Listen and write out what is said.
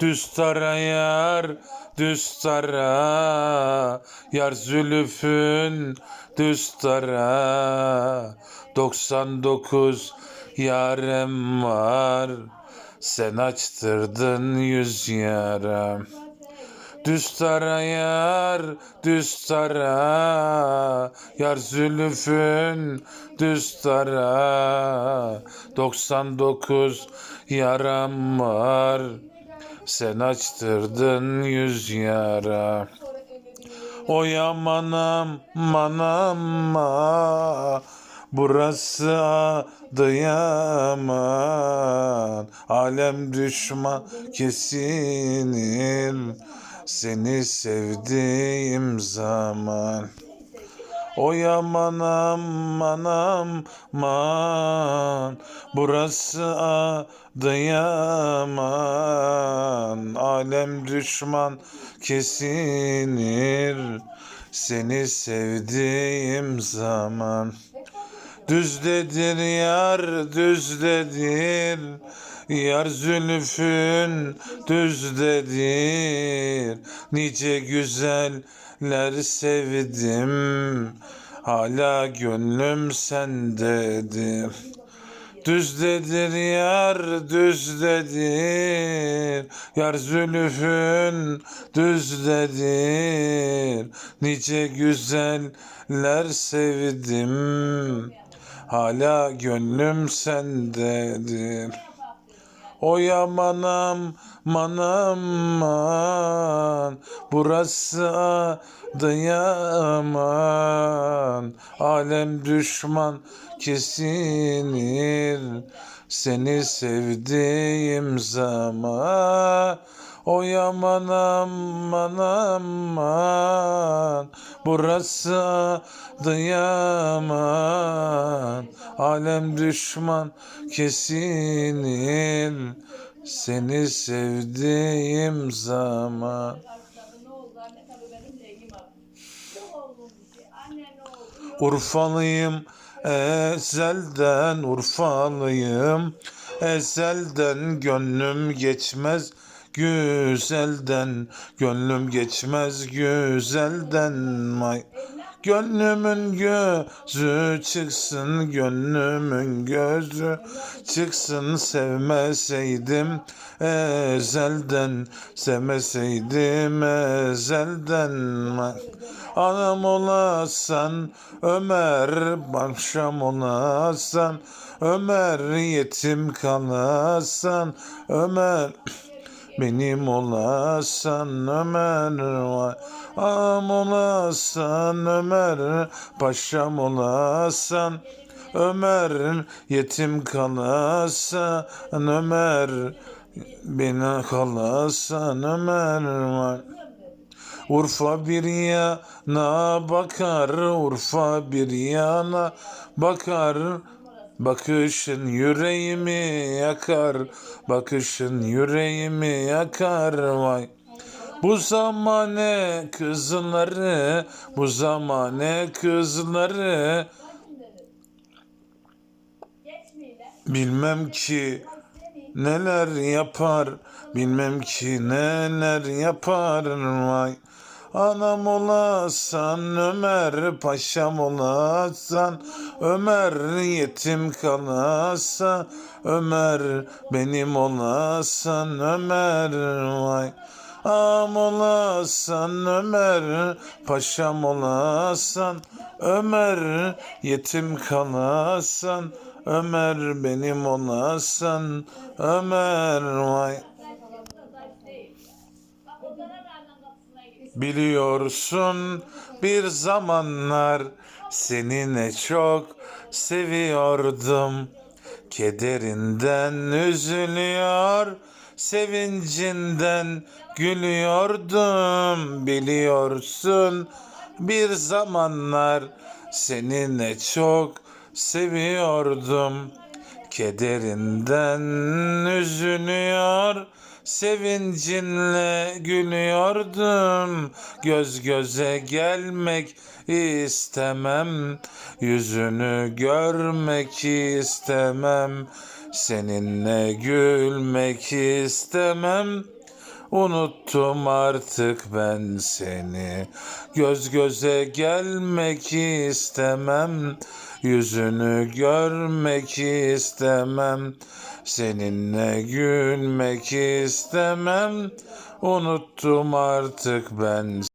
Düz tara yar, düz tara. Yar zülüfün düz tara. 99 yarem var. Sen açtırdın yüz yara. Düz tara yar, düz tara. Yar zülüfün düz tara. 99 yaram var Sen açtırdın yüz yara. Oy amanam manama Burası Adıyaman Alem düşman kesinir Seni sevdiğim zaman. Oy aman aman aman Burası Adıyaman Alem düşman kesinir. Seni sevdiğim zaman Düzdedir yar düzdedir. Yar zülfün düzdedir. Nice güzeller sevdim. Hala gönlüm sendedir Düzdedir yar düzdedir. Yar zülfün düzdedir. Nice güzeller sevdim. Hala gönlüm sendedir Oy amanam manam man. Burası Adıyaman Alem düşman kesinir. Seni sevdiğim zaman. Oy aman aman aman Burası Adıyaman Alem düşman kesinir Seni sevdiğim zaman. Urfalıyım ezelden Urfalıyım ezelden Gönlüm geçmez güzelden Gönlüm geçmez güzelden May. Gönlümün gözü çıksın, gönlümün gözü çıksın sevmeseydim ezelden, sevmeseydim ezelden. Anam olasan Ömer, akşam olasan Ömer, yetim kalasan Ömer. Benim olasan Ömer Am olasan Ömer Paşam olasan Ömer Yetim kalasan Ömer Beni kalasan Ömer vay Urfa bir yana bakar, Urfa bir yana bakar. Bakışın yüreğimi yakar, bakışın yüreğimi yakar vay. Bu zamane kızları, bu zamane kızları bilmem ki neler yapar, bilmem ki neler yapar vay. Anam olasan Ömer, paşam olasan Ömer, yetim kalasa Ömer, benim olasan Ömer vay. Am olasan Ömer, paşam olasan Ömer, yetim kalasan Ömer, benim olasan Ömer vay. Biliyorsun bir zamanlar seni ne çok seviyordum. Kederinden üzülüyor, sevincinden gülüyordum. Biliyorsun bir zamanlar seni ne çok seviyordum. Kederinden üzülüyor, sevincinle gülüyordum. Göz göze gelmek istemem, yüzünü görmek istemem. Seninle gülmek istemem, Unuttum artık ben seni Göz göze gelmek istemem Yüzünü görmek istemem. Seninle gülmek istemem. Unuttum artık ben